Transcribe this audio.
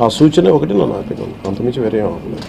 ఆ సూచన ఒకటి నా నాకు అంతమించి వేరే ఏం అవ్వలేదు